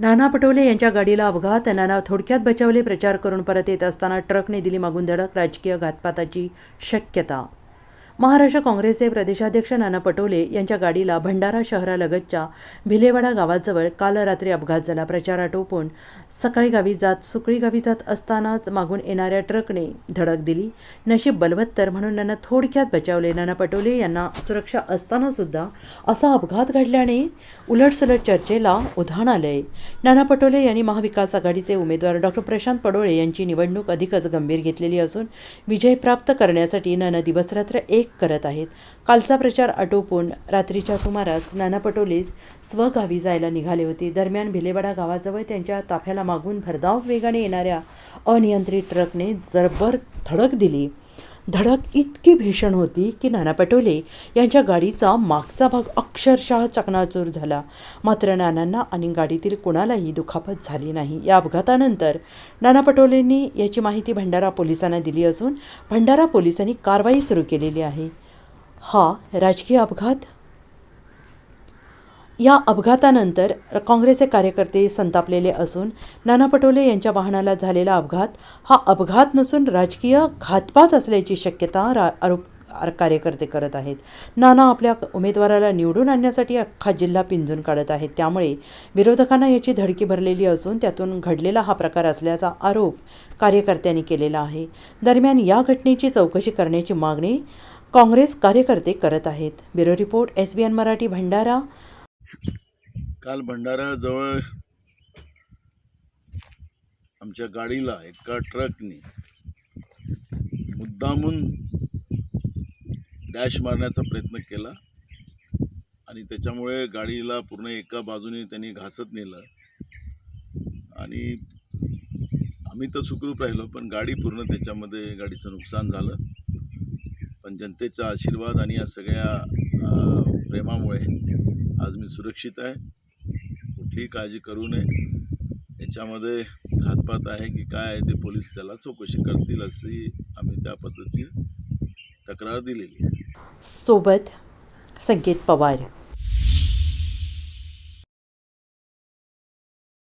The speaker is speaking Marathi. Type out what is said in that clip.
नाना पटोले यांच्या गाडीला अपघात नाना थोडक्यात बचावले प्रचार करून परत येत असताना ट्रकने दिली मागून धडक राजकीय घातपाताची शक्यता महाराष्ट्र काँग्रेसचे प्रदेशाध्यक्ष नाना पटोले यांच्या गाडीला भंडारा शहरालगतच्या भिलेवाडा गावाजवळ काल रात्री अपघात झाला. प्रचार आटोपून सकाळी गावी जात सुकळी गावी जात असतानाच मागून येणाऱ्या ट्रकने धडक दिली. नशीब बलवत्तर म्हणून नाना थोडक्यात बचावले. नाना पटोले यांना सुरक्षा असताना सुद्धा असा अपघात घडल्याने उलटसुलट चर्चेला उधाण आलंय. नाना पटोले यांनी महाविकास आघाडीचे उमेदवार डॉक्टर प्रशांत पडोळे यांची निवडणूक अधिकच गंभीर घेतलेली असून विजय प्राप्त करण्यासाठी नाना दिवसरात्र एक करत आहेत. कालचा प्रचार आटोपून रात्रीच्या सुमारास नाना पटोले स्वगावी जायला निघाले होते. दरम्यान भिलेवाडा गावाजवळ त्यांच्या ताफ्याला मागून भरधाव वेगाने येणाऱ्या अनियंत्रित ट्रकने जरभर धडक दिली. धडक इतकी भीषण होती की नाना पटोले यांच्या गाडीचा मागचा भाग अक्षरशः चकनाचूर झाला. मात्र नानांना आणि गाडीतील कुणालाही दुखापत झाली नाही. या अपघातानंतर नाना पटोलेंनी याची माहिती भंडारा पोलिसांना दिली असून भंडारा पोलिसांनी कारवाई सुरू केलेली आहे. हा राजकीय अपघात या अपघातानंतर काँग्रेसचे कार्यकर्ते संतापलेले असून नाना पटोले यांच्या वाहनाला झालेला अपघात हा अपघात नसून राजकीय घातपात असल्याची शक्यता रा आरोप कार्यकर्ते करत आहेत. नाना आपल्या उमेदवाराला निवडून आणण्यासाठी अख्खा जिल्हा पिंजून काढत आहेत. त्यामुळे विरोधकांना याची धडकी भरलेली असून त्यातून घडलेला हा प्रकार असल्याचा आरोप कार्यकर्त्यांनी केलेला आहे. दरम्यान या घटनेची चौकशी करण्याची मागणी काँग्रेस कार्यकर्ते करत आहेत. Bureau report S B N Marathi Bhandara. काल भंडाराजवळ आमच्या गाडीला एका ट्रकने मुद्दामून डॅश मारण्याचा प्रयत्न केला आणि त्याच्यामुळे गाडीला पूर्ण एका बाजूने त्यांनी घासत नेलं. आणि आम्ही तर सुखरूप राहिलो पण गाडी पूर्ण त्याच्यामध्ये गाडीचं नुकसान झालं. पण जनतेचा आशीर्वाद आणि या सगळ्या प्रेमामुळे आज मी सुरक्षित आहे. कुठलीही काळजी करू नये. याच्यामध्ये घातपात आहे की काय आहे ते पोलीस त्याला चौकशी करतील अशी आम्ही त्या पद्धतीची तक्रार दिलेली आहे. सोबत संकेत पवार.